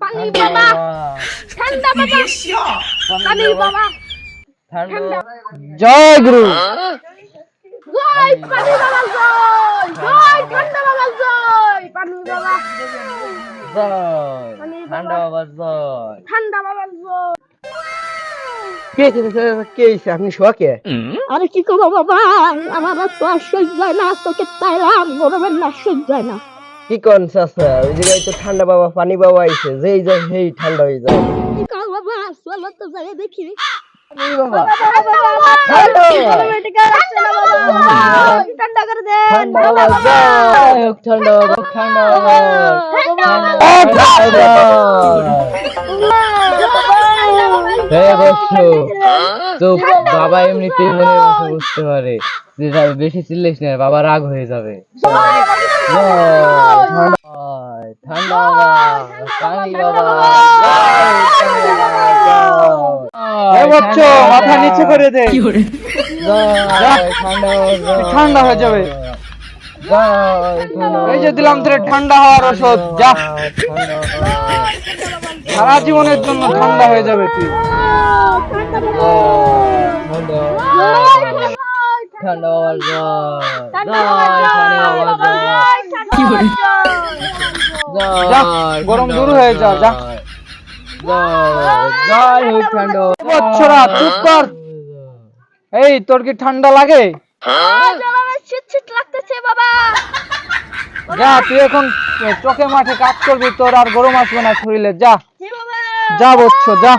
পানি বাবা। ঠান্ডা বাবা। পানি বাবা। ঠান্ডা। জয় গুরু। জয় পানি বাবা জয়। জয় ঠান্ডা বাবা জয়। পানি বাবা। জয়। পানি ঠান্ডা বাবা জয়। ঠান্ডা বাবা জয়। কে কে কে কে আপনি শোকে আরে কি করব বাবা? আমার তো আর সহ্য হয় না তোকে তাইলাম গরমের না সহ্য হয় না। কি কোন চাচা ওই জায়গায় তো ঠান্ডা বাবা পানি বাবা আইছে যেই যায় সেই ঠান্ডা হয়ে যায় কি বাবা চলো তো যাই দেখি বাবা ঠান্ডা করে দে ঠান্ডা বাবা। জয় হোক ঠান্ডা বাবা। ঠান্ডা বাবা ঠান্ডা হে বৎস তো বাবা এমনিতেই মনে বুঝতে পারে। যে বেশি চিল্লিস না বাবা রাগ হয়ে যাবে। ঠান্ডা মাথা নিচে করে দে। ঠান্ডা হয়ে যাবে। এই যে দিলাম তোর ঠান্ডা হওয়ার ওষুধ যা সারা জীবনের জন্য ঠান্ডা হয়ে যাবে তুই ঠান্ডা বাবা গরম দূর হয়ে যা, যা। চুপ কর। এই তোর কি ঠান্ডা লাগে? বাবা। যা তুই এখন চোখে মাঠে কাজ করবি তোর আর গরম আসবে না শরীরে। যা। জি বাবা। যা বচ্চ যা।